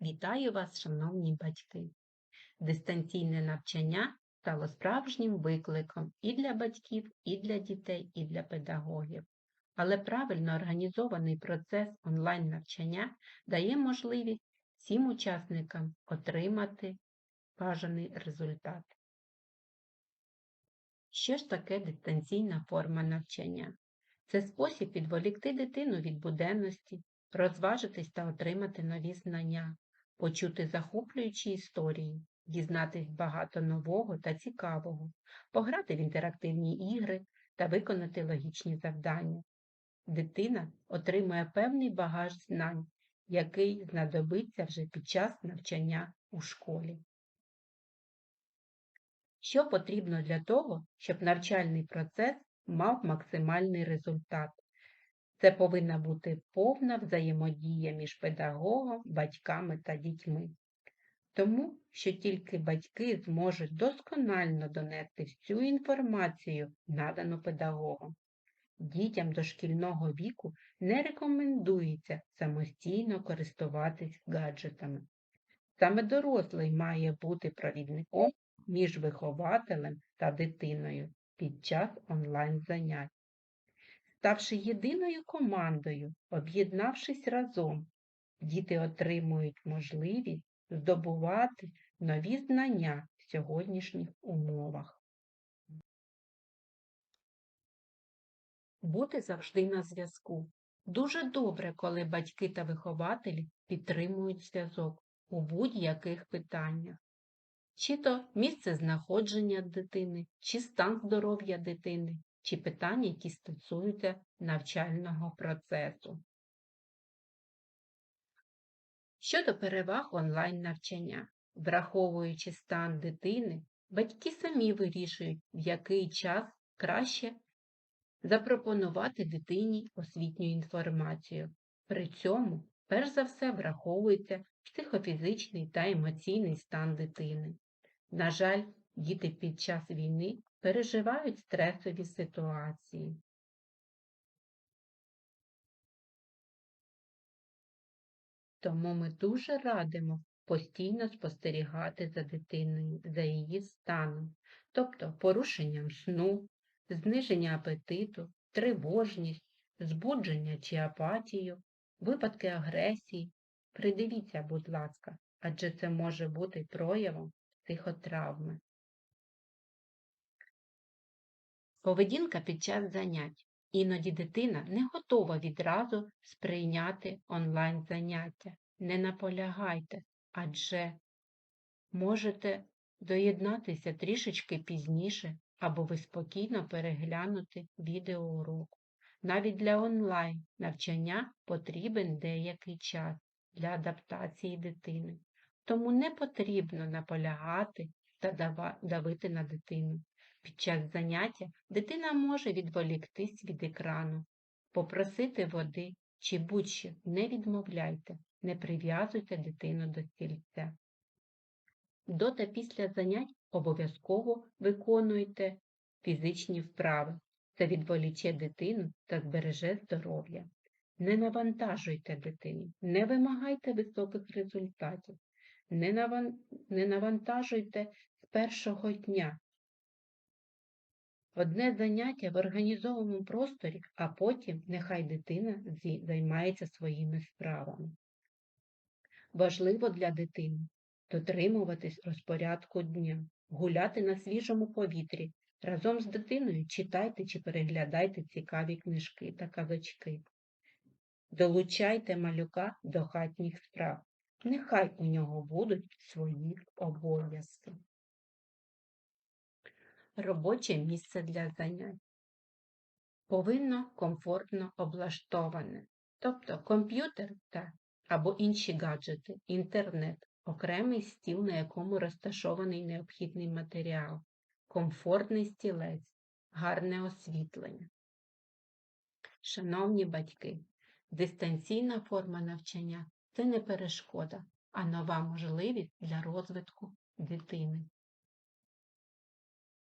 Вітаю вас, шановні батьки! Дистанційне навчання стало справжнім викликом і для батьків, і для дітей, і для педагогів. Але правильно організований процес онлайн-навчання дає можливість всім учасникам отримати бажаний результат. Що ж таке дистанційна форма навчання? Це спосіб відволікти дитину від буденності, розважитись та отримати нові знання, почути захоплюючі історії, дізнатись багато нового та цікавого, пограти в інтерактивні ігри та виконати логічні завдання. Дитина отримує певний багаж знань, який знадобиться вже під час навчання у школі. Що потрібно для того, щоб навчальний процес мав максимальний результат? Це повинна бути повна взаємодія між педагогом, батьками та дітьми. Тому що тільки батьки зможуть досконально донести всю інформацію, надану педагогом. Дітям дошкільного віку не рекомендується самостійно користуватись гаджетами. Саме дорослий має бути провідником між вихователем та дитиною під час онлайн-занять. Ставши єдиною командою, об'єднавшись разом, діти отримують можливість здобувати нові знання в сьогоднішніх умовах. Бути завжди на зв'язку. Дуже добре, коли батьки та вихователі підтримують зв'язок у будь-яких питаннях. Чи то місце знаходження дитини, чи стан здоров'я дитини, чи питання, які стосуються навчального процесу. Щодо переваг онлайн-навчання, враховуючи стан дитини, батьки самі вирішують, в який час краще запропонувати дитині освітню інформацію. При цьому, перш за все, враховується психофізичний та емоційний стан дитини. На жаль, діти під час війни переживають стресові ситуації. Тому ми дуже радимо постійно спостерігати за дитиною, за її станом, тобто порушенням сну, зниження апетиту, тривожність, збудження чи апатію, випадки агресії. Придивіться, будь ласка, адже це може бути проявом психотравми. Поведінка під час занять. Іноді дитина не готова відразу сприйняти онлайн заняття. Не наполягайте, адже можете доєднатися трішечки пізніше, або ви спокійно переглянути відеоурок. Навіть для онлайн навчання потрібен деякий час для адаптації дитини. Тому не потрібно наполягати та давити на дитину. Під час заняття дитина може відволіктись від екрану, попросити води чи будь-що не відмовляйте, не прив'язуйте дитину до стільця. До та після занять обов'язково виконуйте фізичні вправи. Це відволіче дитину та збереже здоров'я. Не навантажуйте дитину, не вимагайте високих результатів, не навантажуйте першого дня. Одне заняття в організованому просторі, а потім нехай дитина займається своїми справами. Важливо для дитини дотримуватись розпорядку дня, гуляти на свіжому повітрі. Разом з дитиною читайте чи переглядайте цікаві книжки та казочки. Долучайте малюка до хатніх справ. Нехай у нього будуть свої обов'язки робоче місце для занять. Повинно комфортно облаштоване, тобто комп'ютер та або інші гаджети, інтернет, окремий стіл, на якому розташований необхідний матеріал, комфортний стілець, гарне освітлення. Шановні батьки, дистанційна форма навчання це не перешкода, а нова можливість для розвитку дитини.